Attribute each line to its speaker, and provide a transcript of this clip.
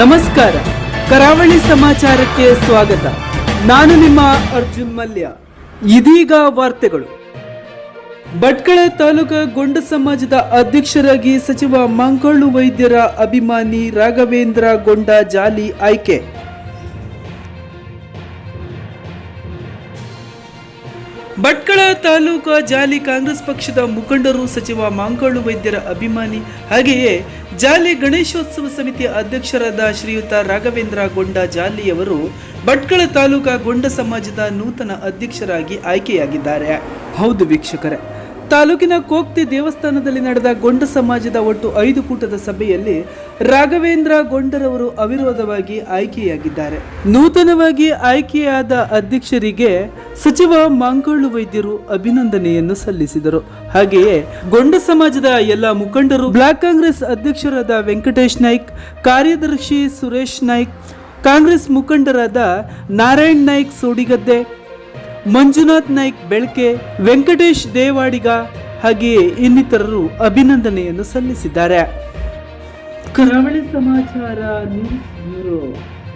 Speaker 1: ನಮಸ್ಕಾರ. ಕರಾವಳಿ ಸಮಾಚಾರಕ್ಕೆ ಸ್ವಾಗತ. ನಾನು ನಿಮ್ಮ ಅರ್ಜುನ್ ಮಲ್ಯ. ಇದೀಗ ವಾರ್ತೆಗಳು. ಭಟ್ಕಳ ತಾಲೂಕು ಗೊಂಡ ಸಮಾಜದ ಅಧ್ಯಕ್ಷರಾಗಿ ಸಚಿವ ಮಂಕಳ್ಳು ವೈದ್ಯರ ಅಭಿಮಾನಿ ರಾಘವೇಂದ್ರ ಗೊಂಡ ಜಾಲಿ ಆಯ್ಕೆ. ಭಟ್ಕಳ ತಾಲೂಕು ಜಾಲಿ ಕಾಂಗ್ರೆಸ್ ಪಕ್ಷದ ಮುಖಂಡರು ಸಚಿವ ಮಾಂಕಾಳು ವೈದ್ಯರ ಅಭಿಮಾನಿ. ಹಾಗೆಯೇ ಜಾಲಿ ಗಣೇಶೋತ್ಸವ ಸಮಿತಿಯ ಅಧ್ಯಕ್ಷರಾದ ಶ್ರೀಯುತ ರಾಘವೇಂದ್ರ ಗೊಂಡ ಜಾಲಿಯವರು ಭಟ್ಕಳ ತಾಲೂಕಾ ಗೊಂಡ ಸಮಾಜದ ನೂತನ ಅಧ್ಯಕ್ಷರಾಗಿ ಆಯ್ಕೆಯಾಗಿದ್ದಾರೆ. ಹೌದು ವೀಕ್ಷಕರೇ ತಾಲೂಕಿನ ಕೋಕ್ತಿ ದೇವಸ್ಥಾನದಲ್ಲಿ ನಡೆದ ಗೊಂಡ ಸಮಾಜದ ಒಟ್ಟು ಐದು ಕೂಟದ ಸಭೆಯಲ್ಲಿ ರಾಘವೇಂದ್ರ ಗೊಂಡರವರು ಅವಿರೋಧವಾಗಿ ಆಯ್ಕೆಯಾಗಿದ್ದಾರೆ. ನೂತನವಾಗಿ ಆಯ್ಕೆಯಾದ ಅಧ್ಯಕ್ಷರಿಗೆ ಸಚಿವ ಮಾಂಕಳ್ಳು ವೈದ್ಯರು ಅಭಿನಂದನೆಯನ್ನು ಸಲ್ಲಿಸಿದರು. ಹಾಗೆಯೇ ಗೊಂಡ ಸಮಾಜದ ಎಲ್ಲ ಮುಖಂಡರು, ಬ್ಲಾಕ್ ಕಾಂಗ್ರೆಸ್ ಅಧ್ಯಕ್ಷರಾದ ವೆಂಕಟೇಶ್ ನಾಯ್ಕ್, ಕಾರ್ಯದರ್ಶಿ ಸುರೇಶ್ ನಾಯ್ಕ್, ಕಾಂಗ್ರೆಸ್ ಮುಖಂಡರಾದ ನಾರಾಯಣ್ ನಾಯ್ಕ್, ಸೋಡಿಗದ್ದೆ ಮಂಜುನಾಥ್ ನಾಯ್ಕ್ ಬೆಳಕೆ ವೆಂಕಟೇಶ್ ದೇವಾಡಿಗ ಹಾಗೆಯೇ ಇನ್ನಿತರರು ಅಭಿನಂದನೆಯನ್ನು ಸಲ್ಲಿಸಿದ್ದಾರೆ. ಕರಾವಳಿ ಸಮಾಚಾರ ನ್ಯೂಸ್ ಬ್ಯೂರೋ.